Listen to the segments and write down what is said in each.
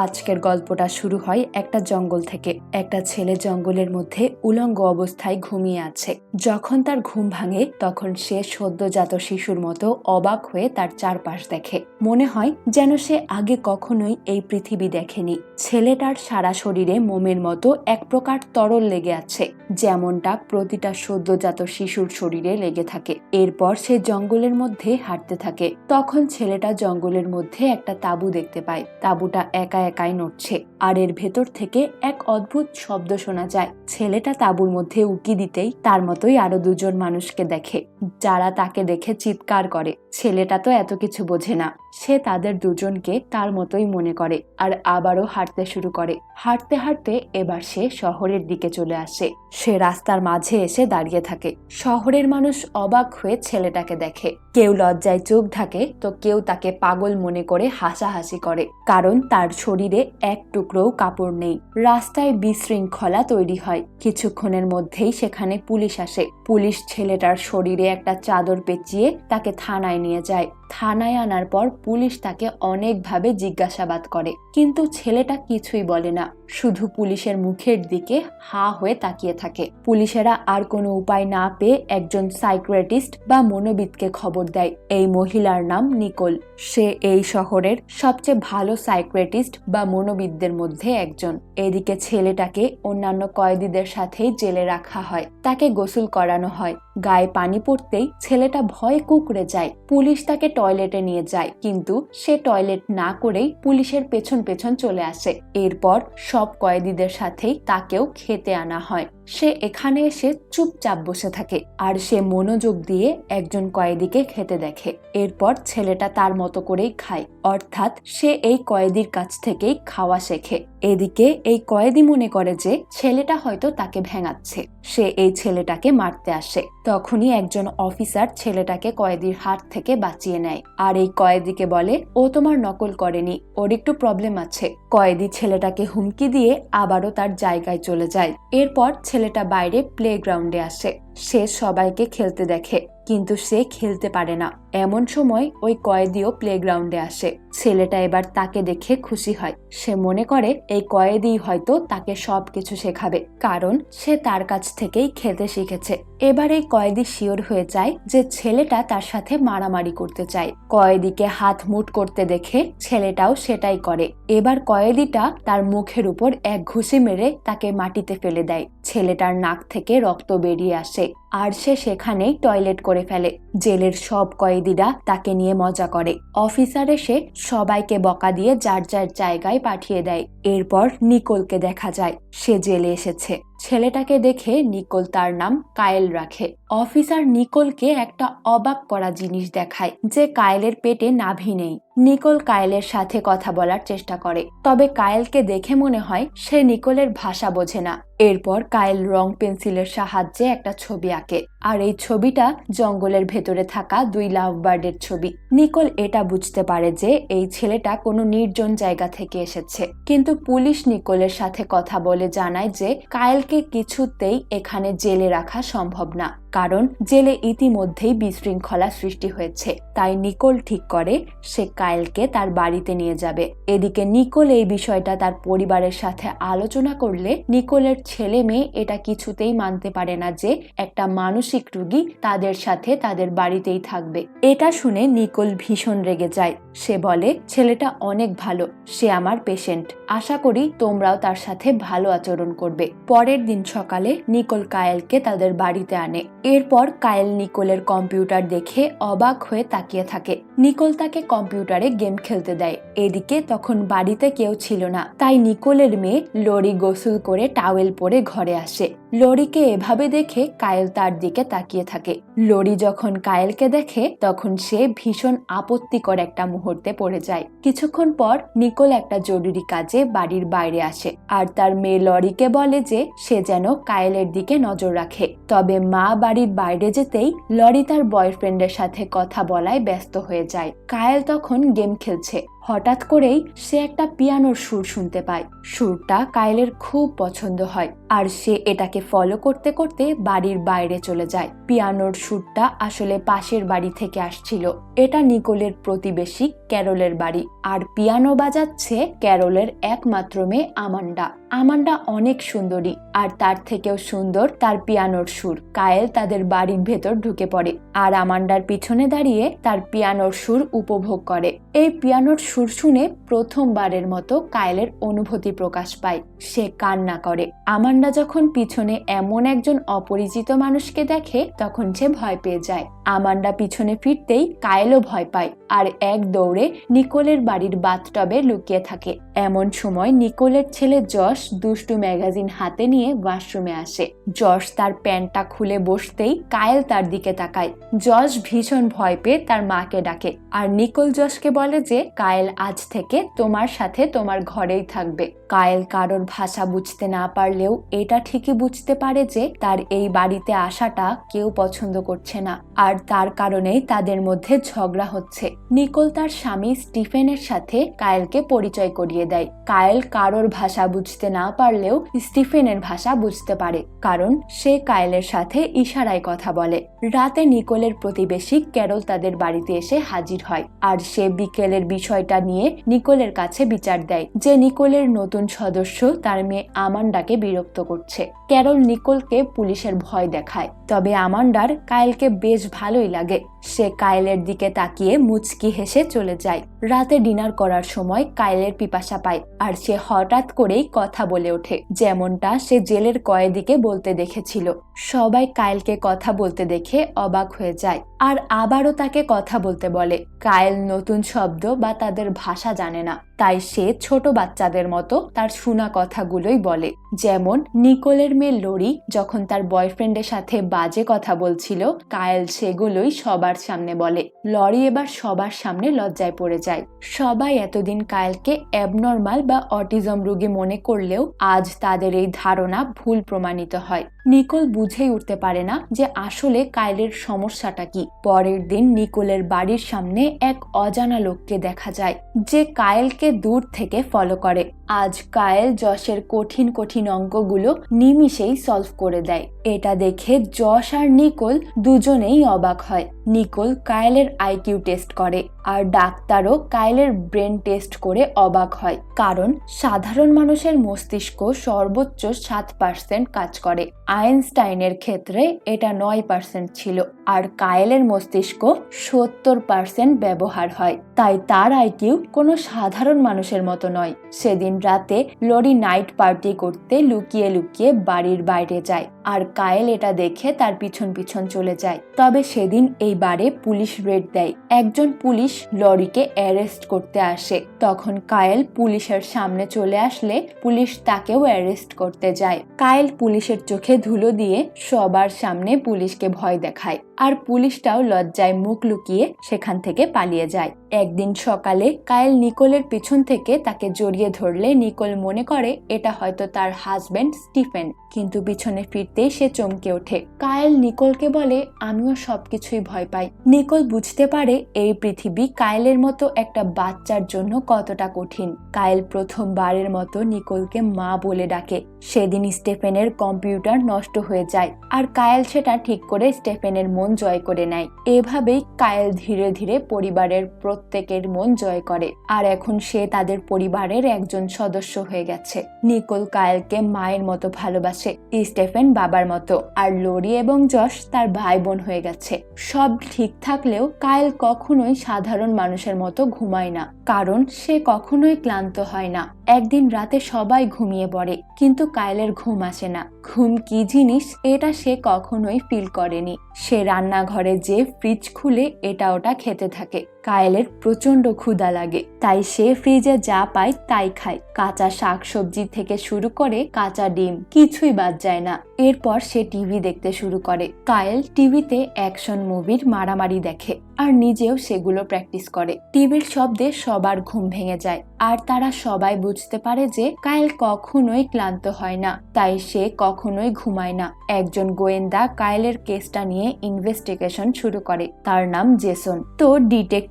আজকের গল্পটা শুরু হয় একটা জঙ্গল থেকে। একটা ছেলে জঙ্গলের মধ্যে উলঙ্গ অবস্থায় ঘুমিয়ে আছে। যখন তার ঘুম ভাঙে, তখন সে সদ্যজাত শিশুর মতো অবাক হয়ে তার চারপাশ দেখে। মনে হয় যেন সে আগে কখনোই এই পৃথিবী দেখেনি। ছেলেটার সারা শরীরে মোমের মতো এক প্রকার তরল লেগে আছে, যেমনটা প্রতিটা সদ্যজাত শিশুর শরীরে লেগে থাকে। এরপর সে জঙ্গলের মধ্যে হাঁটতে থাকে। তখন ছেলেটা জঙ্গলের মধ্যে একটা তাঁবু দেখতে পায়। তাঁবুটা একা একাই নড়ছে। আর এর ভেতর থেকে এক অদ্ভুত শব্দ শোনা যায়। ছেলেটা তাঁবুর মধ্যে উকি দিতেই তার মতোই আরও দুজন মানুষকে দেখে, যারা তাকে দেখে চিৎকার করে। ছেলেটা তো এত কিছু বোঝে না। সে তাদের দুজনকে তার মতোই মনে করে আর আবারও হাঁটতে শুরু করে। হাঁটতে হাঁটতে এবার সে শহরের দিকে চলে আসে। সে রাস্তার মাঝে এসে দাঁড়িয়ে থাকে। শহরের মানুষ অবাক হয়ে ছেলেটাকে দেখে। কেউ লজ্জায় চোখ ঢাকে তো কেউ তাকে পাগল মনে করে হাসাহাসি করে। কারণ তার শরীরে এক টুকরোও কাপড় নেই। রাস্তায় বিশৃঙ্খলা তৈরি হয়। কিছুক্ষণের মধ্যেই সেখানে পুলিশ আসে। পুলিশ ছেলেটার শরীরে একটা চাদর পেঁচিয়ে তাকে থানায় নিয়ে যায়। থানায় আনার পর পুলিশ তাকে অনেকভাবে জিজ্ঞাসাবাদ করে। কিন্তু ছেলেটা কিছুই বলে না। শুধু পুলিশের মুখের দিকে হা হয়ে তাকিয়ে থাকে। পুলিশেরা আর কোনো উপায় না পেয়ে একজন সাইক্রেটিস্ট বা মনোবিদকে খবর দেয়। এই মহিলার নাম নিকোল। সে এই শহরের সবচেয়ে ভালো সাইক্রেটিস্ট বা মনোবিদদের মধ্যে একজন। এদিকে ছেলেটাকে অন্যান্য কয়েদিদের সাথেই জেলে রাখা হয়। তাকে গোসল করানো হয়। গায়ে পানি পড়তেই ছেলেটা ভয়ে কুকড়ে যায়। পুলিশ তাকে টয়লেটে নিয়ে যায়। কিন্তু সে টয়লেট না করেই পুলিশের পেছন পেছন চলে আসে। এরপর সব কয়েদিদের সাথেই তাকেও খেতে আনা হয়। সে এখানে এসে চুপচাপ বসে থাকে আর সে মনোযোগ দিয়ে একজন কয়েদিকে খেতে দেখে। এরপর ছেলেটা তার মতো করেই খায়। অর্থাৎ সে এই কয়েদির কাছ থেকেই খাওয়া শেখে। এদিকে এই কয়েদি মনে করে যে ছেলেটা হয়তো তাকে ভেঙাচ্ছে। সে এই ছেলেটাকে মারতে আসে। তখনই একজন অফিসার ছেলেটাকে কয়েদির হাত থেকে বাঁচিয়ে নেয়। আর এই কয়েদিকে বলে, ও তোমার নকল করেনি, ওর একটু প্রবলেম আছে। কয়েদি ছেলেটাকে হুমকি দিয়ে আবারও তার জায়গায় চলে যায়। এরপর ছেলেটা বাইরে প্লে গ্রাউন্ডে আসে। সে সবাইকে খেলতে দেখে, কিন্তু সে খেলতে পারে না। এমন সময় ওই কয়েদিও প্লেগ্রাউন্ডে আসে। ছেলেটা এবার তাকে দেখে খুশি হয়। সে মনে করে, এই কয়েদি হয়তো তাকে সব কিছু শেখাবে। কারণ সে তার কাছ থেকেই খেতে শিখেছে। এবার কয়েদি শিওর হয়ে যায় যে ছেলেটা তার সাথে মারামারি করতে চায়। কয়েদিকে হাত মুট করতে দেখে ছেলেটাও সেটাই করে। এবার কয়েদিটা তার মুখের উপর এক ঘুষি মেরে তাকে মাটিতে ফেলে দেয়। ছেলেটার নাক থেকে রক্ত বেরিয়ে আসে আর সে সেখানেই টয়লেট করে ফেলে। জেলের সব কয়েদিরা তাকে নিয়ে মজা করে। অফিসার এসে সবাইকে বকা দিয়ে যার যার জায়গায় পাঠিয়ে দেয়। এরপর নিকোলকে দেখা যায়, সে জেলে এসেছে। ছেলেটাকে দেখে নিকোল তার নাম কায়েল রাখে। অফিসার নিকোলকে একটা অবাক করা জিনিস দেখায় যে কায়েলের পেটে নাভি নেই। নিকোল কায়েলের সাথে কথা বলার চেষ্টা করে, তবে কায়েলকে দেখে মনে হয় সে নিকোলের ভাষা বোঝে না। এরপর কায়েল রং পেন্সিলের সাহায্যে একটা ছবি আঁকে। আর এই ছবিটা জঙ্গলের ভেতরে থাকা দুই লাভ বার্ডের ছবি। নিকোল এটা বুঝতে পারে যে এই ছেলেটা কোনো নির্জন জায়গা থেকে এসেছে। কিন্তু পুলিশ নিকোলের সাথে কথা বলে জানায় যে কায়েলকে কিছুতেই এখানে জেলে রাখা সম্ভব না। কারণ জেলে ইতিমধ্যেই বিশৃঙ্খলা সৃষ্টি হয়েছে। তাই নিকোল ঠিক করে, সে কায়েলকে তার বাড়িতে নিয়ে যাবে। এদিকে নিকোল এই বিষয়টা তার পরিবারের সাথে আলোচনা করলে নিকোলের ছেলে মেয়ে এটা কিছুতেই মানতে পারে না যে একটা মানসিক রুগী তাদের সাথে তাদের বাড়িতেই থাকবে। এটা শুনে নিকোল ভীষণ রেগে যায়। সে বলে, ছেলেটা অনেক ভালো, সে আমার পেশেন্ট। আশা করি তোমরাও তার সাথে ভালো আচরণ করবে। পরের দিন সকালে নিকোল কায়েলকে তাদের বাড়িতে আনে। এরপর কায়েল নিকোলের কম্পিউটার দেখে অবাক হয়ে তাকিয়ে থাকে। নিকোল তাকে কম্পিউটারে গেম খেলতে দেয়। এদিকে তখন বাড়িতে কেউ ছিল না। তাই নিকোলের মেয়ে লরি গোসল করে টাওয়েল পরে ঘরে আসে। লরিকে এভাবে দেখে কায়েল তার দিকে তাকিয়ে থাকে। লরি যখন কায়েলকে দেখে, তখন সে ভীষণ আপত্তিকর একটা মুহূর্তে পড়ে যায়। কিছুক্ষণ পর নিকোল একটা জরুরি কাজে বাড়ির বাইরে আসে আর তার মেয়ে লরিকে বলে যে, সে যেন কায়েলের দিকে নজর রাখে। তবে মা বাড়ির বাইরে যেতেই লরি তার বয়ফ্রেন্ডের সাথে কথা বলায় ব্যস্ত হয়ে যায়। কায়েল তখন গেম খেলছে। হঠাৎ করেই সে একটা পিয়ানোর সুর শুনতে পায়। সুরটা কায়েলের খুব পছন্দ হয়। আর সে এটাকে ফলো করতে করতে বাড়ির বাইরে চলে যায়। পিয়ানোর সুরটা আসলে পাশের বাড়ি থেকে আসছিল। এটা নিকোলের প্রতিবেশী ক্যারলের বাড়ি। আর পিয়ানো বাজাচ্ছে ক্যারলের একমাত্র মেয়ে আমান্ডা। আমান্ডা অনেক সুন্দরী, আর তার থেকেও সুন্দর তার পিয়ানোর সুর। কায়েল তাদের বাড়ির ভেতর ঢুকে পড়ে, আর আমান্ডার পিছনে দাঁড়িয়ে তার পিয়ানোর সুর উপভোগ করে। এই পিয়ানোর সুর শুনে প্রথমবারের মতো কায়েলের অনুভূতি প্রকাশ পায়। সে কান্না করে। আমান্ডা যখন পিছনে এমন একজন অপরিচিত মানুষকে দেখে, তখন সে ভয় পেয়ে যায়। আমান্ডা পিছনে ফিরতেই কায়েলও ভয় পায় আর এক দৌড়ে নিকোলের বাড়ির বাথটবে লুকিয়ে থাকে। এমন সময় নিকোলের ছেলে যশ দুষ্টু ম্যাগাজিন হাতে নিয়ে ওয়াশরুমে আসে। যশ তার প্যান্টটা খুলে বসতেই কায়েল তার দিকে তাকায়। যশ ভীষণ ভয় পেয়ে তার মাকে ডাকে আর নিকোল যশকে বলে যে, কায়েল, আজ থেকে তোমার সাথে তোমার ঘরেই থাকবে। কায়েল কারোর ভাষা বুঝতে না পারলেও এটা ঠিকই বুঝতে পারে যে তার এই বাড়িতে আসাটা কেউ পছন্দ করছে না, আর তার কারণেই তাদের মধ্যে ঝগড়া হচ্ছে। নিকোল তার স্বামী স্টিফেনের সাথে কায়েলকে পরিচয় করিয়ে দেয়। কায়েল কারোর ভাষা বুঝতে না পারলেও স্টিফেনের ভাষা বুঝতে পারে, কারণ সে কায়েলের সাথে ইশারায় কথা বলে। রাতে নিকোলের প্রতিবেশী ক্যারল তাদের বাড়িতে এসে হাজির হয়, আর সে বিকেলের বিষয়টা নিয়ে নিকোলের কাছে বিচার দেয় যে নিকোলের নতুন সদস্য তার মেয়ে আমান্ডাকে বিরক্ত করছে। ক্যারল নিকোলকে পুলিশের ভয় দেখায়। তবে আমান্ডার কায়েলকে বেশ ভালোই লাগে। সে কায়েলের দিকে তাকিয়ে মুচকি হেসে চলে যায়। রাতে ডিনার করার সময় কায়েলের পিপাসা পায় আর সে হঠাৎ করেই কথা বলে ওঠে। যেমনটা সে জেলের কয়েদিকে বলতে দেখেছিল। সবাই কায়েলকে কথা বলতে দেখে অবাক হয়ে যায় আর আবারও তাকে কথা বলতে বলে। কায়েল নতুন শব্দ বা তাদের ভাষা জানে না, তাই সে ছোট বাচ্চাদের মতো তার শোনা কথাগুলোই বলে। যেমন নিকোলের মেয়ে লরি যখন তার বয়ফ্রেন্ডের সাথে বাজে কথা বলছিল কায়েল সেগুলোই সবার সামনে বলে। লরি এবার সবার সামনে লজ্জায় পড়ে যায়। সবাই এতদিন কায়েলকে অ্যাবনর্মাল বা অটিজম রোগী মনে করলেও আজ তাদের এই ধারণা ভুল প্রমাণিত হয়। নিকোল বুঝেই উঠতে পারে না যে আসলে কায়েলের সমস্যাটা কি। পরের দিন নিকোলের বাড়ির সামনে এক অজানা লোককে দেখা যায়, যে কায়েলকে দূর থেকে ফলো করে। আজ কায়েল যশের কঠিন কঠিন অঙ্কগুলো নিমিষেই সলভ করে দেয়। এটা দেখে যশ আর নিকোল দুজনেই অবাক হয়। নিকোল কায়েলের আইকিউ টেস্ট করে, আর ডাক্তারও কায়েলের ব্রেন টেস্ট করে অবাক হয়, কারণ সাধারণ মানুষের মস্তিষ্ক সর্বোচ্চ সাত পার্সেন্ট কাজ করে। আইনস্টাইনের ক্ষেত্রে এটা নয় পার্সেন্ট ছিল আর কায়েলের মস্তিষ্ক সত্তর পার্সেন্ট ব্যবহার হয়। তাই তার আইকিউ কোনো সাধারণ মানুষের মতো নয়। সেদিন রাতে লরি নাইট পার্টি করতে লুকিয়ে লুকিয়ে বাড়ির বাইরে যায় আর কায়েল এটা দেখে তার পিছন পিছন চলে যায়। তবে সেদিন এই বারে পুলিশ রেড দেয়। একজন পুলিশ লরিকে অ্যারেস্ট করতে আসে। তখন কায়েল পুলিশের সামনে চলে আসলে পুলিশ তাকেও অ্যারেস্ট করতে যায়। কায়েল পুলিশের চোখে ধুলো দিয়ে সবার সামনে পুলিশকে ভয় দেখায়। আর পুলিশটাও লজ্জায় মুখ লুকিয়ে সেখান থেকে পালিয়ে যায়। একদিন সকালে কায়েল নিকোলের পিছন থেকে তাকে জড়িয়ে ধরলে নিকোল মনে করে, এটা হয়তো তার হাজবেন্ড স্টিফেন। কিন্তু পিছনে ফিরতেই সে চমকে ওঠে। কায়েল নিকোলকে বলে, আমিও সবকিছুই ভয় পাই। নিকোল বুঝতে পারে এই পৃথিবী কায়েলের মতো একটা বাচ্চার জন্য কতটা কঠিন। কায়েল প্রথমবারের মতো নিকোলকে মা বলে ডাকে। সেদিন স্টেফেনের কম্পিউটার নষ্ট হয়ে যায়, আর কায়েল সেটা ঠিক করে স্টেফেনের মন জয় করে নেয়। এভাবেই কায়েল ধীরে ধীরে পরিবারের প্রত্যেকের মন জয় করে। আর এখন সে তাদের পরিবারের একজন সদস্য হয়ে গেছে। নিকোল কায়েলকে মায়ের মতো ভালোবাসে, স্টেফেন বাবার মতো। আর লরি এবং যশ তার ভাই বোন হয়ে গেছে। সব ঠিক থাকলেও কায়েল কখনোই সাধারণ মানুষের মতো ঘুমায় না। কারণ সে কখনোই ক্লান্ত হয় না। একদিন রাতে সবাই ঘুমিয়ে পড়ে, কিন্তু কায়েলের ঘুম আসে না। ঘুম কি জিনিস, এটা সে কখনোই ফিল করেনি। সে রান্নাঘরে যে ফ্রিজ খুলে এটা ওটা খেতে থাকে। কায়েলের প্রচণ্ড ক্ষুধা লাগে। তাই সে ফ্রিজে যা পায় তাই খায়। কাঁচা শাকসবজি থেকে শুরু করে কাঁচা ডিম, কিছুই বাদ যায় না। এরপর সে টিভি দেখতে শুরু করে। কায়েল টিভিতে অ্যাকশন মুভির মারামারি দেখে আর নিজেও সেগুলো প্র্যাকটিস করে। টিভির শব্দে সবার ঘুম ভেঙে যায় আর তারা সবাই বুঝতে পারে যে কায়েল কখনোই ক্লান্ত হয় না। তাই সে কখনোই ঘুমায় না। একজন গোয়েন্দা কায়েলের কেসটা নিয়ে ইনভেস্টিগেশন শুরু করে। তার নাম জেসন। তো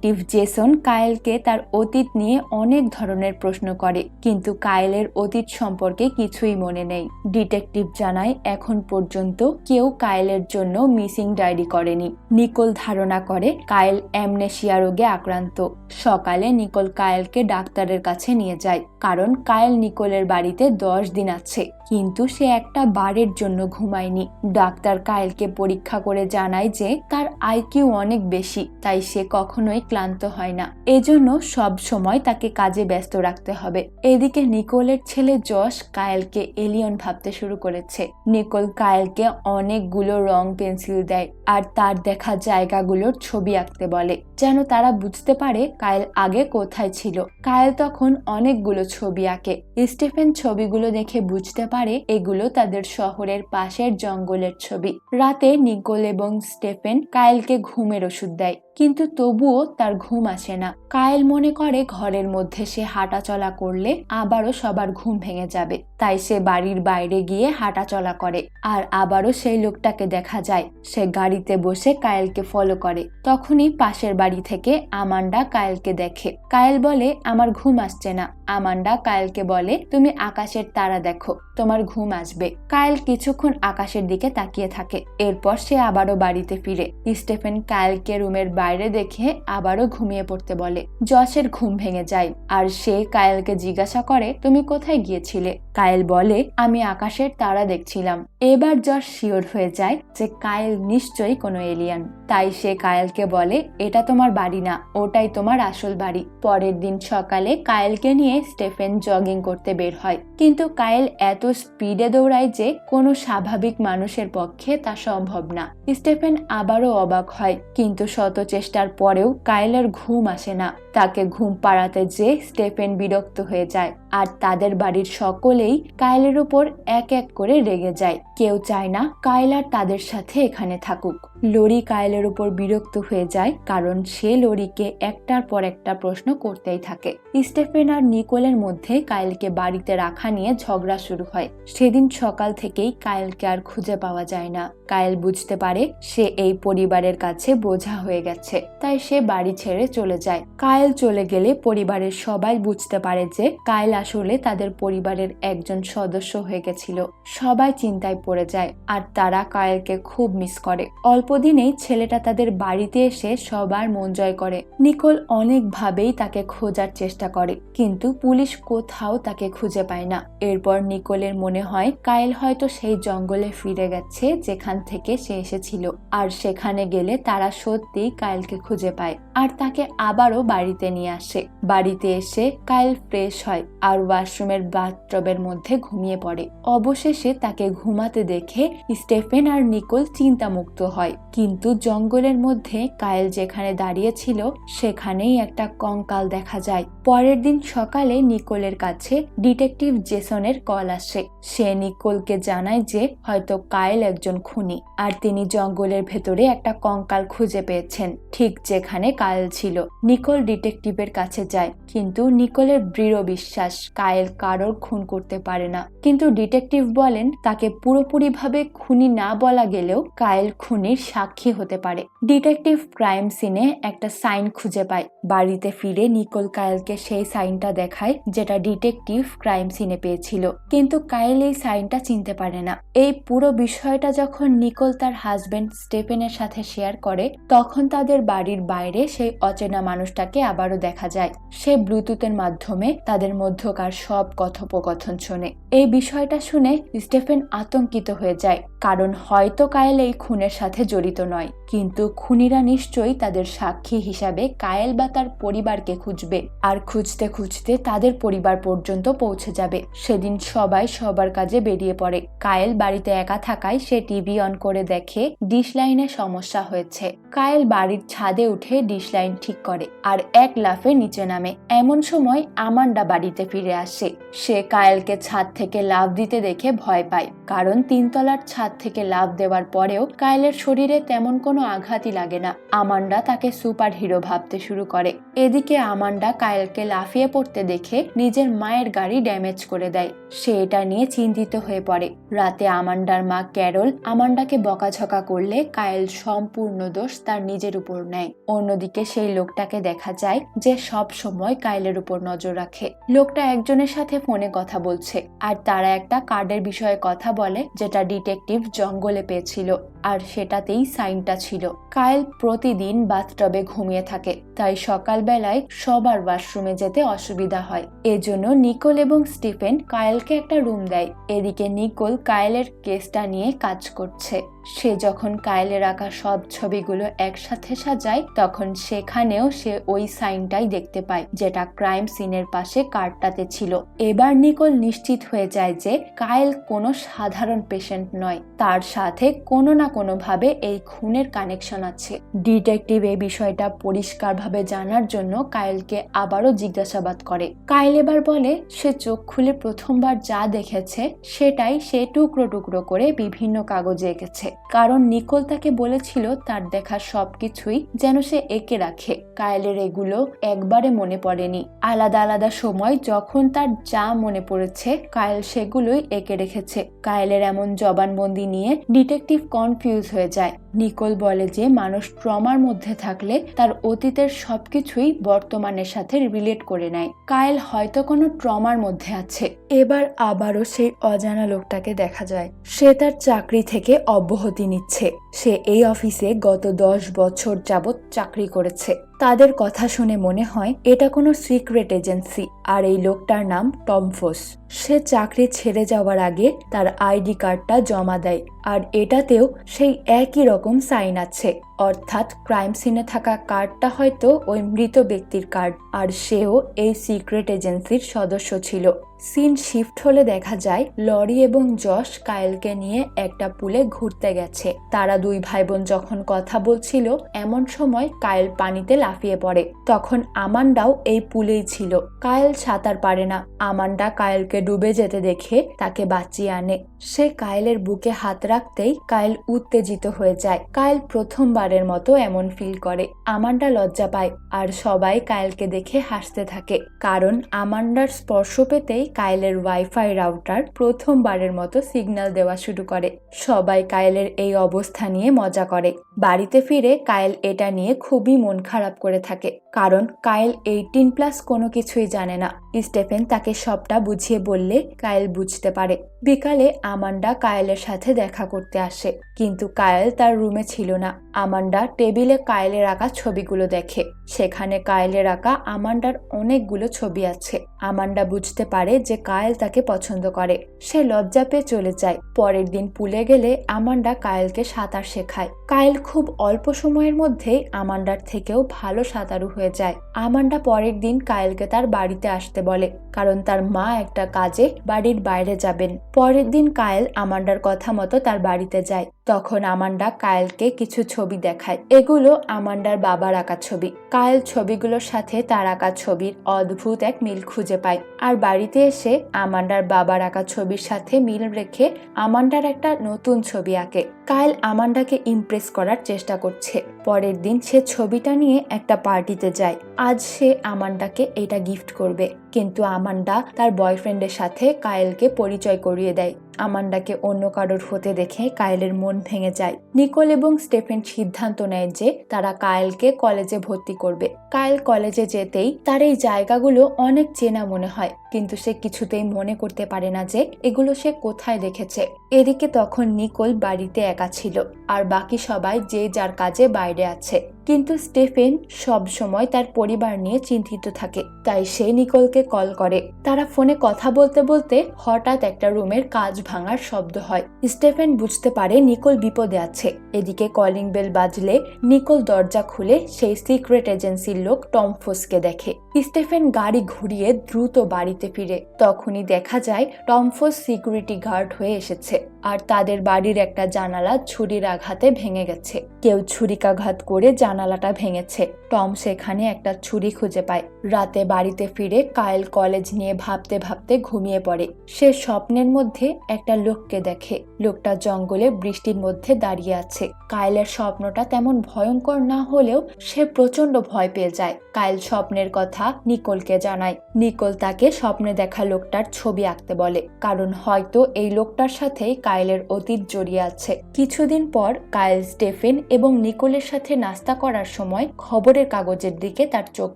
ডিটেকটিভ জেসন কায়েলকে তার অতীত নিয়ে অনেক ধরনের প্রশ্ন করে, কিন্তু কায়েলের অতীত সম্পর্কে কিছুই মনে নেই। ডিটেকটিভ জানায়, এখন পর্যন্ত কেউ কায়েলের জন্য মিসিং ডায়েরি করেনি। নিকোল ধারণা করে, কায়েল অ্যামনেশিয়া রোগে আক্রান্ত। সকালে নিকোল কায়েলকে ডাক্তারের কাছে নিয়ে যায়, কারণ কায়েল নিকোলের বাড়িতে দশ দিন আছে। কিন্তু সে একটা বারের জন্য ঘুমায়নি। ডাক্তার কায়েলকে পরীক্ষা করে জানায় যে তার আইকিউ অনেক বেশি, তাই সে কখনোই ক্লান্ত হয় না। এজন্য সব সময় তাকে কাজে ব্যস্ত রাখতে হবে। এদিকে নিকোলের ছেলে যশ কায়েলকে এলিয়ন ভাবতে শুরু করেছে। নিকোল কায়েলকে অনেকগুলো রং পেন্সিল দেয় আর তার দেখা জায়গাগুলোর ছবি আঁকতে বলে। যেন তারা বুঝতে পারে কায়েল আগে কোথায় ছিল। কায়েল তখন অনেকগুলো ছবি আঁকে। স্টিফেন ছবিগুলো দেখে বুঝতে পারে এগুলো তাদের শহরের পাশের জঙ্গলের ছবি। রাতে নিকোল এবং স্টেফেন কায়েলকে ঘুমের ওষুধ দেয়। কিন্তু তবুও তার ঘুম আসে না। কায়েল মনে করে ঘরের মধ্যে সে হাঁটাচলা করলে আবারও সবার ঘুম ভেঙে যাবে। তাই সে বাড়ির বাইরে গিয়ে হাঁটাচলা করে আর আবারও সেই লোকটাকে দেখা যায়। সে গাড়িতে বসে কায়েলকে ফলো করে। তখনই পাশের বাড়ি থেকে আমান্ডা কায়েলকে দেখে। কায়েল বলে, আমার ঘুম আসছে না। আমান্ডা কায়েলকে বলে, তুমি আকাশের তারা দেখো, তোমার ঘুম আসবে। কায়েল কিছুক্ষণ আকাশের দিকে তাকিয়ে থাকে। এরপর সে আবারও বাড়িতে ফিরে। স্টেফেন কায়েলকে রুমের বাইরে দেখে আবারও ঘুমিয়ে পড়তে বলে। যশের ঘুম ভেঙে যায় আর সে কায়েলকে জিজ্ঞাসা করে, তুমি কোথায় গিয়েছিলে? কায়েল বলে, আমি আকাশের তারা দেখছিলাম। এবার জশ শিওর হয়ে যায় যে কায়েল নিশ্চয়ই কোনো এলিয়ান। তাই সে কায়েলকে বলে, এটা তোমার বাড়ি না, ওটাই তোমার আসল বাড়ি। পরের দিন সকালে কায়েলকে নিয়ে স্টেফেন জগিং করতে বের হয়। কিন্তু কায়েল এত স্পিডে দৌড়ায় যে কোনো স্বাভাবিক মানুষের পক্ষে তা সম্ভব না। স্টেফেন আবারও অবাক হয়, কিন্তু শত চেষ্টার পরেও কায়েলের ঘুম আসে না। তাকে ঘুম পাড়াতে যে স্টেফেন বিরক্ত হয়ে যায়। আর তাদের বাড়ির সকলেই কায়েলের উপর এক এক করে রেগে যায়। কেউ চায় না কায়েল আর তাদের সাথে এখানে থাকুক। লরি কায়েলের উপর বিরক্ত হয়ে যায়, কারণ সে লরিকে একটার পর একটা প্রশ্ন করতেই থাকে। স্টেফেন আর নিকোলের মধ্যে কায়েলকে বাড়িতে রাখা নিয়ে ঝগড়া শুরু হয়। সেদিন সকাল থেকেই কায়েলকে আর খুঁজে পাওয়া যায় না। কায়েল বুঝতে পারে সে এই পরিবারের কাছে বোঝা হয়ে গেছে, তাই সে বাড়ি ছেড়ে চলে যায়। কায়েল চলে গেলে পরিবারের সবাই বুঝতে পারে যে কায়েল আসলে তাদের পরিবারের একজন সদস্য হয়ে গেছিল। সবাই চিন্তায় পড়ে যায় আর তারা কায়েলকে খুব মিস করে। অল্প দিনেই ছেলেটা তাদের বাড়িতে এসে সবার মন জয় করে। নিকোল অনেকভাবেই তাকে খোঁজার চেষ্টা করে, কিন্তু পুলিশ কোথাও তাকে খুঁজে পায় না। এরপর নিকোলের মনে হয়, কায়েল হয়তো সেই জঙ্গলে ফিরে গেছে যেখান থেকে সে এসেছিল। আর সেখানে গেলে তারা সত্যি কায়েলকে খুঁজে পায় আর তাকে আবারও বাড়িতে নিয়ে আসে। বাড়িতে এসে কায়েল ফ্রেশ হয় আর ওয়াশরুমের বাথটবের মধ্যে ঘুমিয়ে পড়ে। অবশেষে তাকে ঘুমাতে দেখে স্টেফেন আর নিকোল চিন্তামুক্ত হয়। কিন্তু জঙ্গলের মধ্যে কায়েল যেখানে দাঁড়িয়েছিল সেখানেই একটা কঙ্কাল দেখা যায়। পরের দিন সকালে নিকোলের কাছে ডিটেকটিভ জেসনের কল আসে। সে নিকোলকে জানায় যে হয়তো কায়েল একজন খুনি। আর তিনি জঙ্গলের ভেতরে একটা কঙ্কাল খুঁজে পেয়েছেন, ঠিক যেখানে কায়েল ছিল। নিকোল ডিটেকটিভের কাছে যায়, কিন্তু নিকোলের দৃঢ় বিশ্বাস, কায়েল কারোর খুন করতে পারে না। কিন্তু ডিটেকটিভ বলেন, তাকে পুরোপুরিভাবে খুনি না বলা গেলেও কায়েল খুনির সাক্ষী হতে পারে। ডিটেকটিভ ক্রাইম সিনে একটা সাইন খুঁজে পায়। বাড়িতে ফিরে নিকোল কায়েলকে সেই সাইনটা দেখায়, যেটা ডিটেকটিভ ক্রাইম সিনে পেয়েছিল। কিন্তু কায়েল এই সাইনটা চিনতে পারে না। এই পুরো বিষয়টা যখন নিকোল তার হাজব্যান্ড স্টেফেনের সাথে শেয়ার করে, তখন তাদের বাড়ির বাইরে সেই অচেনা মানুষটাকে আবারও দেখা যায়। সে ব্লুটুথের মাধ্যমে তাদের মধ্যকার সব কথোপকথন শোনে। এই বিষয়টা শুনে স্টেফেন আতঙ্কিত হয়ে যায়, কারণ হয়তো কায়েল এই খুনের সাথে জড়িত নয়। কিন্তু খুনিরা নিশ্চয়ই তাদের সাক্ষী হিসাবে কায়েল বা তার পরিবারকে খুঁজবে। আর খুঁজতে খুঁজতে তাদের পরিবার পর্যন্ত পৌঁছে যাবে। সেদিন সবাই সবার কাজে বেরিয়ে পড়ে। কায়েল বাড়িতে একা থাকায় সে টিভি অন করে দেখে ডিশ লাইনে সমস্যা হয়েছে। কায়েল বাড়ির ছাদে উঠে ডিশ লাইন ঠিক করে আর এক লাফে নিচে নামে। এমন সময় আমান্ডা বাড়িতে ফিরে আসে। সে কায়েলকে ছাদ থেকে লাফ দিতে দেখে ভয় পায়। কারণ তিনতলার ছাদ থেকে লাফ দেওয়ার পরেও কায়েলের শরীরে তেমন কোনো আঘাতই লাগে না। আমান্ডা তাকে সুপার হিরো ভাবতে শুরু করে। এদিকে আমান্ডা কায়েলকে লাফিয়ে পড়তে দেখে নিজের মায়ের গাড়ি ড্যামেজ করে দেয়। সে এটা নিয়ে চিন্তিত হয়ে পড়ে। রাতে আমান্ডার মা ক্যারল আমান্ডাকে বকাঝকা করলে কায়েল সম্পূর্ণ দোষ তার নিজের উপর নেয়। অন্যদিকে সেই লোকটাকে দেখা যায় যে সব সময় কায়েলের উপর নজর রাখে। লোকটা একজনের সাথে ফোনে কথা বলছে আর তারা একটা কার্ডের বিষয়ে কথা বলে যেটা ডিটেকটিভ জঙ্গলে পেয়েছিল। আর সেটাতেই সাইনটা ছিল। কায়েল প্রতিদিন বাথটবে ঘুমিয়ে থাকে, তাই সকালবেলায় সবার ওয়াশরুমে যেতে অসুবিধা হয়। এজন্য নিকোল এবং স্টিফেন কায়েলকে একটা রুম দেয়। এদিকে নিকোল কায়েলের কেসটা নিয়ে কাজ করছে। সে যখন কায়েলে রাখা সব ছবিগুলো একসাথে সাজায়, তখন সেখানেও সে ওই সাইনটাই দেখতে পায়, যেটা ক্রাইম সিনের পাশে কার্ডটাতে ছিল। এবার নিকোল নিশ্চিত হয়ে যায় যে কায়েল কোনো সাধারণ পেশেন্ট নয়। তার সাথে কোনো না কোনোভাবে এই খুনের কানেকশন আছে। ডিটেকটিভ এই বিষয়টা পরিষ্কারভাবে জানার জন্য কায়েলকে আবারও জিজ্ঞাসাবাদ করে। কায়েল এবার বলে, সে চোখ খুলে প্রথমবার যা দেখেছে, সেটাই সে টুকরো টুকরো করে বিভিন্ন কাগজে এঁকেছে। কারণ নিকোল তাকে বলেছিল তার দেখা সবকিছুই যেন সে একে রাখে। কায়েলের এগুলো একবারে মনে পড়েনি। আলাদা আলাদা সময় যখন তার যা মনে পড়েছে, কায়েল সেগুলোই এঁকে রেখেছে। কায়েলের এমন জবানবন্দি নিয়ে ডিটেকটিভ কনফিউজ হয়ে যায়। নিকোল বলে যে, মানুষ ট্রমার মধ্যে থাকলে তার অতীতের সবকিছুই বর্তমানের সাথে রিলেট করে নেয়। কায়েল হয়তো কোনো ট্রমার মধ্যে আছে। এবার আবারও সেই অজানা লোকটাকে দেখা যায়। সে তার চাকরি থেকে অব্যাহতি নিচ্ছে। সে এই অফিসে গত দশ বছর যাবৎ চাকরি করেছে। তাদের কথা শুনে মনে হয় এটা কোনো সিক্রেট এজেন্সি, আর এই লোকটার নাম টমফোস সে চাকরি ছেড়ে যাওয়ার আগে তার আইডি কার্ডটা জমা দেয়, আর এটাতেও সেই একই রকম সাইন আছে। অর্থাৎ ক্রাইম সিনে থাকা কার্ডটা হয়তো ওই মৃত ব্যক্তির কার্ড, আর সেও এই সিক্রেট এজেন্সির সদস্য ছিল। সিন শিফট হলে দেখা যায়, লরি এবং যশ কায়েলকে নিয়ে একটা পুলে ঘুরতে গেছে। তারা দুই ভাই বোন যখন কথা বলছিল, এমন সময় কায়েল পানিতে লাফিয়ে পড়ে। তখন আমান্ডাও এই পুলেই ছিল। কায়েল সাঁতার পারে না। আমান্ডা কায়েলকে ডুবে যেতে দেখে তাকে বাঁচিয়ে আনে। সে কায়েলের বুকে হাত রাখতেই কায়েল উত্তেজিত হয়ে যায়। কায়েল প্রথমবারের মতো এমন ফিল করে। আমান্ডা লজ্জা পায় আর সবাই কায়েলকে দেখে হাসতে থাকে। কারণ আমান্ডার স্পর্শ পেতেই কায়েলের ওয়াইফাই রাউটার প্রথমবারের মতো সিগন্যাল দেওয়া শুরু করে। সবাই কায়েলের এই অবস্থা নিয়ে মজা করে। বাড়িতে ফিরে কায়েল এটা নিয়ে খুবই মন খারাপ করে থাকে। কারণ কায়েল এইটিন প্লাস কোনো কিছুই জানে না। স্টেফেন তাকে সবটা বুঝিয়ে বললে কায়েল বুঝতে পারে। বিকালে আমান্ডা কায়েলের সাথে দেখা করতে আসে। কিন্তু কায়েল তার রুমে ছিল না। আমান্ডা টেবিলে কায়েলের আঁকা ছবিগুলো দেখে। সেখানে কায়েলের আঁকা আমান্ডার অনেকগুলো ছবি আছে। আমান্ডা বুঝতে পারে যে কায়েল তাকে পছন্দ করে। সে লজ্জা পেয়ে চলে যায়। পরের দিন পুলে গেলে আমান্ডা কায়েলকে সাঁতার শেখায়। কাইল খুব অল্প সময়ের মধ্যেই আমান্ডার থেকেও ভালো সাঁতারু হয়ে যায়। আমান্ডা পরের দিন কায়েলকে তার বাড়িতে আসতে বলে, কারণ তার মা একটা কাজে বাড়ির বাইরে যাবেন। পরের দিন কায়েল আমান্ডার কথা মতো তার বাড়িতে যায়। তখন আমান্ডা কায়েলকে কিছু ছবি দেখায়। এগুলো আমান্ডার বাবার আঁকা ছবি। কায়েল ছবিগুলোর সাথে তার আঁকা ছবির অদ্ভুত এক মিল খুঁজে পায়। আর বাড়িতে এসে আমান্ডার বাবার আঁকা ছবির সাথে মিল রেখে আমান্ডার একটা নতুন ছবি আঁকে। কায়েল আমান্ডাকে ইমপ্রেস করার চেষ্টা করছে। পরের দিন সে ছবিটা নিয়ে একটা পার্টিতে যায়। আজ সে আমান্ডাকে এটা গিফট করবে। কিন্তু আমান্ডা তার বয়ফ্রেন্ডের সাথে কায়েলকে পরিচয় করিয়ে দেয়। আমান্ডাকে অন্য কারোর হতে দেখে কায়েলের মন ভেঙে যায়। নিকোল এবং স্টেফেন সিদ্ধান্ত নেয় যে তারা কায়েলকে কলেজে ভর্তি করবে। কায়েল কলেজে যেতেই তার এই জায়গাগুলো অনেক চেনা মনে হয়, কিন্তু সে কিছুতেই মনে করতে পারে না যে এগুলো সে কোথায় দেখেছে। এদিকে তখন নিকোল বাড়িতে একা ছিল, আর বাকি সবাই যে যার কাজে বাইরে আছে। কিন্তু স্টেফেন সব সময় তার পরিবার নিয়ে চিন্তিত থাকে, তাই সে নিকোলকে কল করে। তারা ফোনে কথা বলতে বলতে হঠাৎ একটা রুমের কাজ ভাঙার শব্দ হয়। স্টেফেন বুঝতে পারে নিকোল বিপদে আছে। এদিকে কলিং বেল বাজলে নিকোল দরজা খুলে সেই সিক্রেট এজেন্সির লোক টমফোসকে দেখে। স্টেফেন গাড়ি ঘুরিয়ে দ্রুত বাড়িতে ফিরে। তখনই দেখা যায় টমফোস সিকিউরিটি গার্ড হয়ে এসেছে। আর তাদের বাড়ির একটা জানালা ছুরির আঘাতে ভেঙে গেছে। কেউ ছুরিকাঘাত করে জানালাটা ভেঙেছে। টম সেখানে একটা ছুরি খুঁজে পায়। রাতে বাড়িতে ফিরে কায়েল কলেজ নিয়ে ভাবতে ভাবতে ঘুমিয়ে পড়ে। সে স্বপ্নের মধ্যে একটা লোককে দেখে। লোকটা জঙ্গলে বৃষ্টির মধ্যে দাঁড়িয়ে আছে। কায়েলের স্বপ্নটা তেমন ভয়ঙ্কর না হলেও সে প্রচণ্ড ভয় পেয়ে যায়। কায়েল স্বপ্নের কথা নিকোলকে জানায়। নিকোল তাকে স্বপ্নে দেখা লোকটার ছবি আঁকতে বলে। কারণ হয়তো এই লোকটার সাথেই কায়েলের অতীত জড়িয়ে আছে। কিছুদিন পর কায়েল স্টেফেন এবং নিকোলের সাথে নাস্তা করার সময় খবরের কাগজের দিকে তার চোখ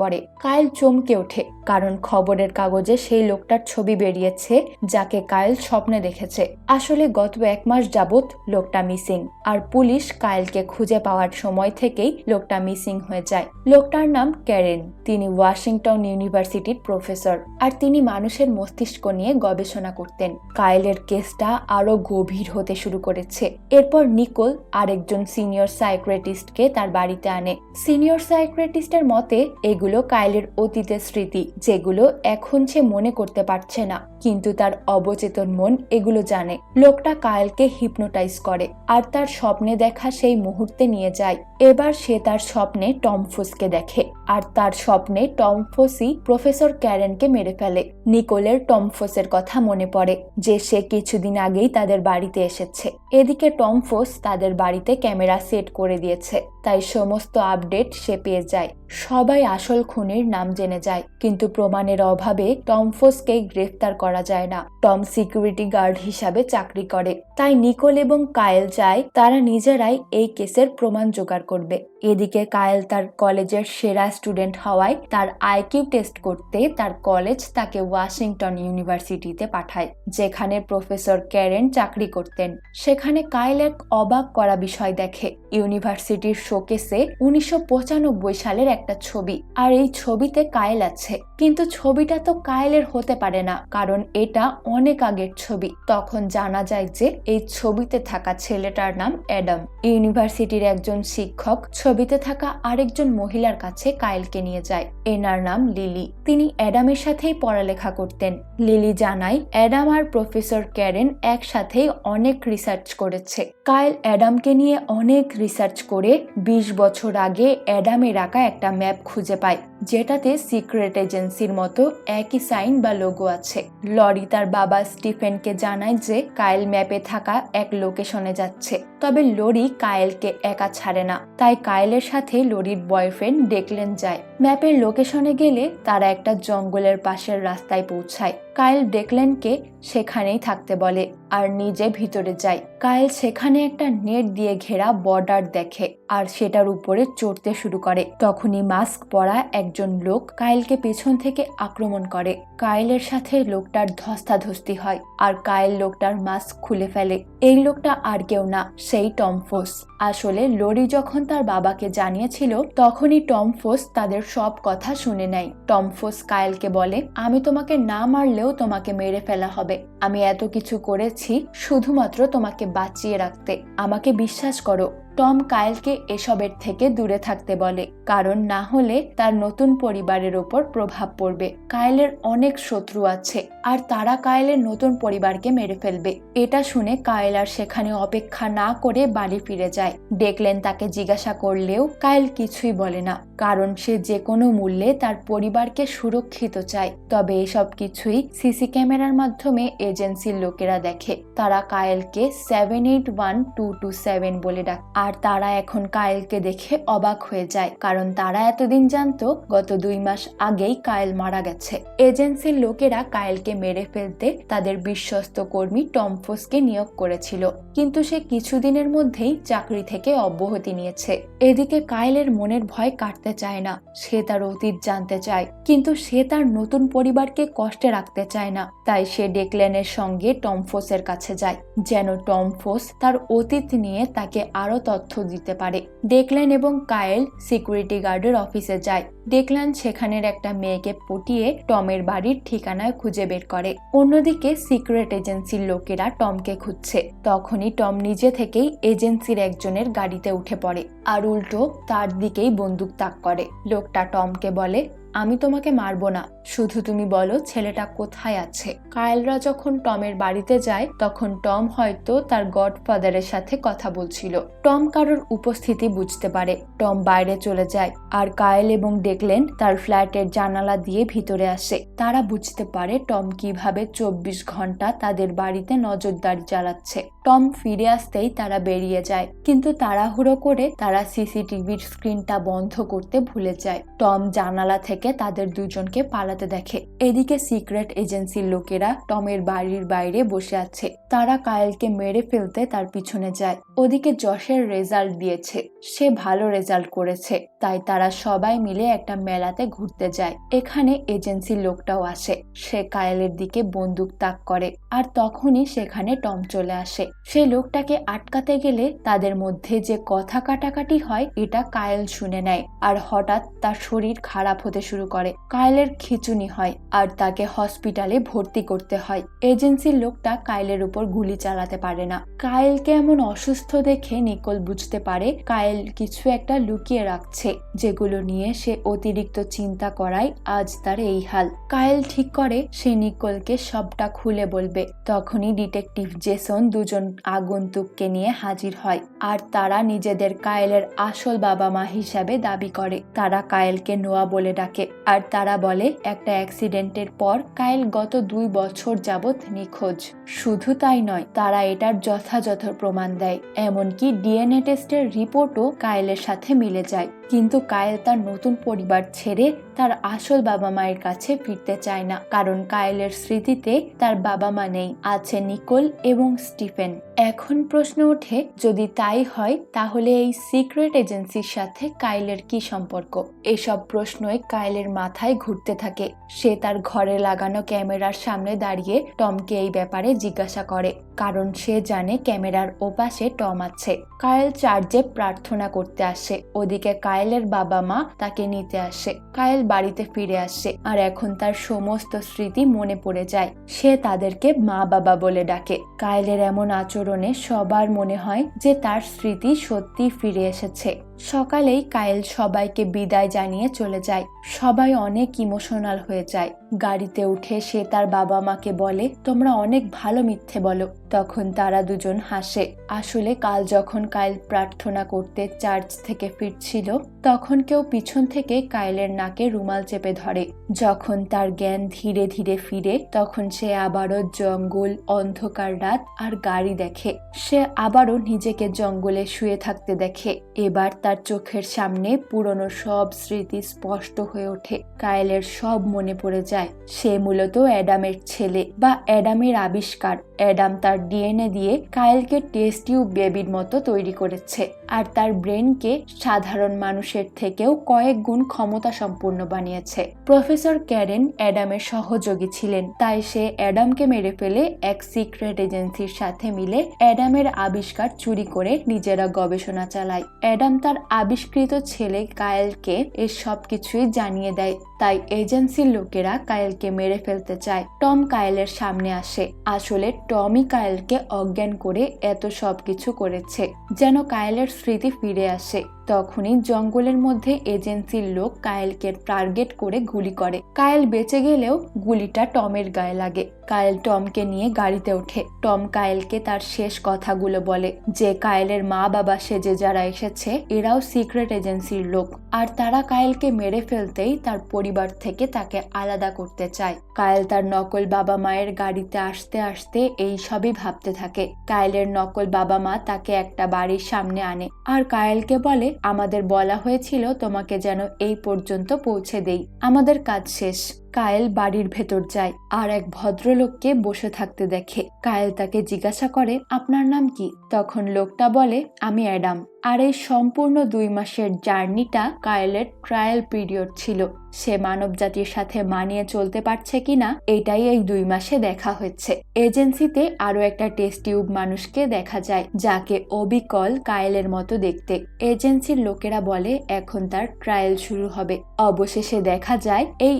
পড়ে। কায়েল চমকে ওঠে, কারণ খবরের কাগজে সেই লোকটার ছবি বেরিয়েছে, যাকে কায়েল স্বপ্নে দেখেছে। আসলে গত এক মাস যাবৎ লোকটা মিসিং, আর পুলিশ কায়েলকে খুঁজে পাওয়ার সময় থেকেই লোকটা মিসিং হয়ে যায়। লোকটার নাম ক্যারেন, তিনি ওয়াশিংটন ইউনিভার্সিটির প্রফেসর, আর তিনি মানুষের মস্তিষ্ক নিয়ে গবেষণা করতেন। কায়েলের কেসটা আরও গভীর হতে শুরু করেছে। এরপর নিকোল আরেকজন সিনিয়র সাইক্রেটিস্টকে তার বাড়িতে আনে। সিনিয়র সাইক্রেটিস্টের মতে, এগুলো কায়েলের অতীতের স্মৃতি, যেগুলো এখন সে মনে করতে পারছে না, কিন্তু তার অবচেতন মন এগুলো জানে। লোকটা কায়েলকে হিপনোটাইজ করে, আর তার স্বপ্নে দেখা সেই মুহূর্তে নিয়ে যায়। এবার সে তার স্বপ্নে টমফোসকে দেখে, আর তার স্বপ্নে টমফোসই প্রফেসর ক্যারেনকে মেরে ফেলে। নিকোলের টমফোসের কথা মনে পড়ে, যে সে কিছুদিন আগেই তাদের বাড়িতে এসেছে। এদিকে টমফোস তাদের বাড়িতে ক্যামেরা সেট করে দিয়েছে, তাই সমস্ত আপডেট সে পেয়ে যায়। সবাই আসল খুনির নাম জেনে যায়, কিন্তু প্রমাণের অভাবে টমফোসকে গ্রেফতার করা যায় না। টম সিকিউরিটি গার্ড হিসাবে চাকরি করে। তাই নিকোল এবং কায়েল চায় তারা নিজেরাই এই কেসের প্রমাণ জোগাড় করবে। এদিকে কায়েল তার কলেজের সেরা স্টুডেন্ট হওয়ায় তার আইকিউ টেস্ট করতে তার কলেজ তাকে ওয়াশিংটন ইউনিভার্সিটিতে পাঠায়, যেখানে প্রফেসর ক্যারেন চাকরি করতেন। সেখানে কায়েল এক অবাক করা বিষয় দেখে। ইউনিভার্সিটির শোকেসে উনিশশো পঁচানব্বই সালের একটা ছবি। আর এই ছবিতে কায়েল আছে। কিন্তু ছবিটা তো কায়েলের হতে পারে না, কারণ এটা অনেক আগের ছবি। তখন জানা যায় যে এই ছবিতে থাকা ছেলেটার নাম অ্যাডাম। ইউনিভার্সিটির একজন শিক্ষক ছবিতে থাকা আরেকজন মহিলার কাছে কায়েলকে নিয়ে যায়। এনার নাম লিলি। তিনি অ্যাডামের সাথেই পড়ালেখা করতেন। লিলি জানায়, অ্যাডাম আর প্রফেসর ক্যারেন একসাথেই অনেক রিসার্চ করেছে। কায়েল অ্যাডামকে নিয়ে অনেক রিসার্চ করে বিশ বছর আগে অ্যাডামের আঁকা একটা ম্যাপ খুঁজে পায় যেটাতে সিক্রেট এজেন্সির মতো একই সাইন বা লোগো আছে। লরি তার বাবা স্টিফেনকে জানায় যে কায়েল ম্যাপে থাকা এক লোকেশনে যাচ্ছে। তবে লরি কায়েলকে একা ছাড়ে না। তাই কায়েলের সাথে লরির বয়ফ্রেন্ড ডেকলেন যায়। ম্যাপের লোকেশনে গেলে তারা একটা জঙ্গলের পাশের রাস্তায় পৌঁছায়। কায়েল ডেকলেনকে সেখানেই থাকতে বলে আর নিজে ভিতরে যায়। কায়েল সেখানে একটা নেট দিয়ে ঘেরা বর্ডার দেখে আর সেটার উপরে চড়তে শুরু করে। তখনই মাস্ক পরা একজন লোক কায়েলকে পেছন থেকে আক্রমণ করে। কায়েলের সাথে লোকটার ধস্তাধস্তি হয় আর কায়েল লোকটার মাস্ক খুলে ফেলে। এই লোকটা আর কেউ না, সেই টমফোস আসলে লরি যখন তার বাবাকে জানিয়েছিল, তখনই টমফোস তাদের সব কথা শুনে নেয়। টমফোস কায়েলকে বলে, আমি তোমাকে না মারলেও তোমাকে মেরে ফেলা হবে। আমি এত কিছু করেছি শুধুমাত্র তোমাকে বাঁচিয়ে রাখতে। আমাকে বিশ্বাস করো টম কায়েলকে এসবের থেকে দূরে থাকতে বলে, কারণ না হলে তার নতুন পরিবারের ওপর প্রভাব পড়বে। কায়েলের অনেক শত্রু আছে, আর তারা কায়েলের নতুন পরিবারকে মেরে ফেলবে। এটা শুনে কায়েল আর সেখানে অপেক্ষা না করে বাড়ি ফিরে যায়। ডেকলেন তাকে জিজ্ঞাসা করলেও কায়েল কিছুই বলে না, কারণ সে যে কোনো মূল্যে তার পরিবারকে সুরক্ষিত চায়। তবে এসব কিছুই সিসি ক্যামেরার মাধ্যমে এজেন্সির লোকেরা দেখে। তারা কায়েলকে seven eight one two two seven বলে ডাক আর তারা এখন কায়েলকে দেখে অবাক হয়ে যায়, কারণ তারা এতদিন জানতো গত দুই মাস আগেই কায়েল মারা গেছে। এজেন্সির লোকেরা কায়েলকে মেরে ফেলতে তাদের বিশ্বস্ত কর্মী টমফোসকে নিয়োগ করেছিল, কিন্তু সে কিছুদিনের মধ্যেই চাকরি থেকে অব্যাহতি নিয়েছে। এদিকে কায়েলের মনের ভয় কাটতে চায় না, সে তার অতীত জানতে চায়, কিন্তু সে তার নতুন পরিবারকে কষ্টে রাখতে চায় না। তাই সে ডেকলেনের সঙ্গে টমফোসের কাছে যায়, যেন টমফোস তার অতীত নিয়ে তাকে আরও তথ্য দিতে পারে। ডেকলেন এবং কায়েল সিকিউরিটি গার্ডের অফিসে যায়। ডেকলান সেখানের একটা মেয়েকে পটিয়ে টমের বাড়ির ঠিকানায় খুঁজে বের করে। অন্যদিকে সিক্রেট এজেন্সির লোকেরা টমকে খুঁজছে। তখনই টম নিজে থেকেই এজেন্সির একজনের গাড়িতে উঠে পড়ে। আর উল্টো তার দিকেই বন্দুক তাক করে। লোকটা টমকে বলে আমি তোমাকে মারবো না। শুধু তুমি বলো ছেলেটা কোথায় আছে। কায়েলরা যখন টমের বাড়িতে যায়, তখন টম হয়তো তার গডফাদারের সাথে কথা বলছিল। টম কারোর উপস্থিতি বুঝতে পারে। টম বাইরে চলে যায় আর কায়েল এবং ডেকলেন তার ফ্ল্যাটের জানালা দিয়ে ভিতরে আসে। তারা বুঝতে পারে টম কীভাবে চব্বিশ ঘণ্টা তাদের বাড়িতে নজরদারি চালাচ্ছে। টম ফিরে আসতেই তারা বেরিয়ে যায়। কিন্তু তাড়াহুড়ো করে তারা সিসিটিভির স্ক্রিনটা বন্ধ করতে ভুলে যায়। টম জানালা থেকে তাদের দুজনকে পালাতে দেখে। এদিকে সিক্রেট এজেন্সির লোকেরা টমের বাড়ির বাইরে বসে আছে। তারা কায়েলকে মেরে ফেলতে তার পিছনে যায়। ওদিকে যশের রেজাল্ট দিয়েছে। সে ভালো রেজাল্ট করেছে। তাই তারা সবাই মিলে একটা মেলাতে ঘুরতে যায়। এখানে এজেন্সির লোকটাও আসে। সে কায়েলের দিকে বন্দুক তাক করে। আর তখনই সেখানে টম চলে আসে। সে লোকটাকে আটকাতে গেলে তাদের মধ্যে যে কথা কাটাকাটি হয়, এটা কায়েল শুনে নেয় আর হঠাৎ তার শরীর খারাপ হতে শুরু করে। কায়েলের খিচুনি হয় আর তাকে হসপিটালে ভর্তি করতে হয়। এজেন্সির লোকটা কায়েলের উপর গুলি চালাতে পারে না। কায়েলকে এমন অসুস্থ দেখে নিকোল বুঝতে পারে কায়েল কিছু একটা লুকিয়ে রাখছে, যেগুলো নিয়ে সে অতিরিক্ত চিন্তা করায় আজ তার এই হাল। কায়েল ঠিক করে সে নিকোলকে সবটা খুলে বলবে। তখনই ডিটেকটিভ জেসন দুজন আগন্তুককে নিয়ে হাজির হয় আর তারা নিজেদের কায়েলের আসল বাবা মা হিসাবে দাবি করে। তারা কায়েলকে নোয়া বলে ডাকে আর তারা বলে, একটা অ্যাক্সিডেন্টের পর কায়েল গত দুই বছর যাবৎ নিখোঁজ। শুধু তাই নয়, তারা এটার যথাযথ প্রমাণ দেয়। এমনকি ডিএনএ টেস্টের রিপোর্টও কায়েলের সাথে মিলে যায়। কিন্তু কায়েল তার নতুন পরিবার ছেড়ে তার আসল বাবা মায়ের কাছে ফিরতে চায় না, কারণ কায়েলের স্মৃতিতে তার বাবা মা নেই, আছে নিকোল এবং স্টিফেন। এখন প্রশ্ন ওঠে, যদি তাই হয়, তাহলে এই সিক্রেট এজেন্সির সাথে কাইলের কি সম্পর্ক? এসব প্রশ্নই কাইলের মাথায় ঘুরতে থাকে। সে তার ঘরে লাগানো ক্যামেরার সামনে দাঁড়িয়ে টমকে এই ব্যাপারে জিজ্ঞাসা করে, কারণ সে জানে ক্যামেরার ওপাশে টম আছে। কায়েল চার্জে প্রার্থনা করতে আসে, ওদিকে কায়েলের বাবা মা তাকে নিতে আসে। কায়েল বাড়িতে ফিরে আসে আর এখন তার সমস্ত স্মৃতি মনে পড়ে যায়। সে তাদেরকে মা বাবা বলে ডাকে। কায়েলের এমন আচরণে সবার মনে হয় যে তার স্মৃতি সত্যি ফিরে এসেছে। সকালেই কায়েল সবাইকে বিদায় জানিয়ে চলে যায়। সবাই অনেক ইমোশনাল হয়ে যায়। গাড়িতে উঠে সে তার বাবা মাকে বলে, তোমরা অনেক ভালো মিথ্যে বলো। তখন তারা দুজন হাসে। আসলে কাল যখন কায়েল প্রার্থনা করতে চার্চ থেকে ফিরছিল, তখন কেউ পিছন থেকে কায়েলের নাকে রুমাল চেপে ধরে। যখন তার জ্ঞান ধীরে ধীরে ফিরে, তখন সে আবারও জঙ্গল, অন্ধকার রাত আর গাড়ি দেখে। সে আবারও নিজেকে জঙ্গলে শুয়ে থাকতে দেখে। এবার তার চোখের সামনে পুরনো সব স্মৃতি স্পষ্ট হয়ে ওঠে। কায়েলের সব মনে পড়ে যায়। সে মূলত অ্যাডামের ছেলে বা অ্যাডামের আবিষ্কার। অ্যাডাম তার ডিএনএ দিয়ে কায়েলকে টেস্ট টিউব বেবির মতো তৈরি করেছে আর তার ব্রেনকে সাধারণ মানুষের থেকেও কয়েক গুণ ক্ষমতা সম্পূর্ণ বানিয়েছে। প্রফেসর ক্যারেন অ্যাডামের সহযোগী ছিলেন, তাই সে অ্যাডামকে মেরে ফেলে এক সিক্রেট এজেন্সির সাথে মিলে অ্যাডামের আবিষ্কার চুরি করে নিজেরা গবেষণা চালায়। অ্যাডাম তার আবিষ্কৃত ছেলে গায়েলকে এর সবকিছুই জানিয়ে দেয়। তাই এজেন্সির লোকেরা কায়েলকে মেরে ফেলতে চায়। টম কায়েলের সামনে আসে। আসলে টমই কায়েলকে অজ্ঞান করে এত সব কিছু করেছে, যেন কায়েলের স্মৃতি ফিরে আসে। তখনই জঙ্গলের মধ্যে এজেন্সির লোক কায়েলকে টার্গেট করে গুলি করে। কায়েল বেঁচে গেলেও গুলিটা টমের গায়ে লাগে। কায়েল টমকে নিয়ে গাড়িতে ওঠে। টম কায়েলকে তার শেষ কথাগুলো বলে, যে কায়েলের মা বাবা সেজে যারা এসেছে, এরাও সিক্রেট এজেন্সির লোক। আর তারা কায়েলকে মেরে ফেলতেই তার পরিবার থেকে তাকে আলাদা করতে চায়। কায়েল তার নকল বাবা মায়ের গাড়িতে আসতে আসতে এই সবই ভাবতে থাকে। কায়েলের নকল বাবা মা তাকে একটা বাড়ির সামনে আনে। আর কায়েলকে বলে, আমাদের বলা হয়েছিল তোমাকে যেন এই পর্যন্ত পৌঁছে দেই। আমাদের কাজ শেষ। কায়েল বাড়ির ভেতর যায় আর এক ভদ্রলোককে বসে থাকতে দেখে। কায়েল তাকে জিজ্ঞাসা করে, আপনার নাম কি? তখন লোকটা বলে, আমি অ্যাডাম। আর এই সম্পূর্ণ দুই মাসের জার্নিটা কায়েলের ট্রায়াল পিরিয়ড ছিল। সে মানব জাতির সাথে মানিয়ে চলতে পারছে কিনা এটাই এই দুই মাসে দেখা হচ্ছে এজেন্সিতে আরও একটা টেস্ট টিউব মানুষকে দেখা যায়, যাকে অবিকল কায়েলের মতো দেখতে। এজেন্সির লোকেরা বলে, এখন তার ট্রায়াল শুরু হবে। অবশেষে দেখা যায়, এই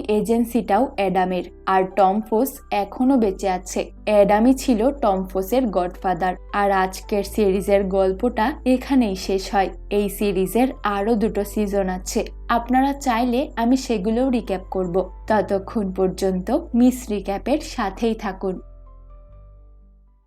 এজেন্সিটাও অ্যাডামের। আর টমফোস এখনও বেঁচে আছে। অ্যাডামই ছিল টমফোসের গডফাদার। আর আজকের সিরিজের গল্পটা এখানেই শেষ হয়। এই সিরিজের আরও দুটো সিজন আছে। আপনারা চাইলে আমি সেগুলোও রিক্যাপ করব। ততক্ষণ পর্যন্ত মিস রিক্যাপের সাথেই থাকুন।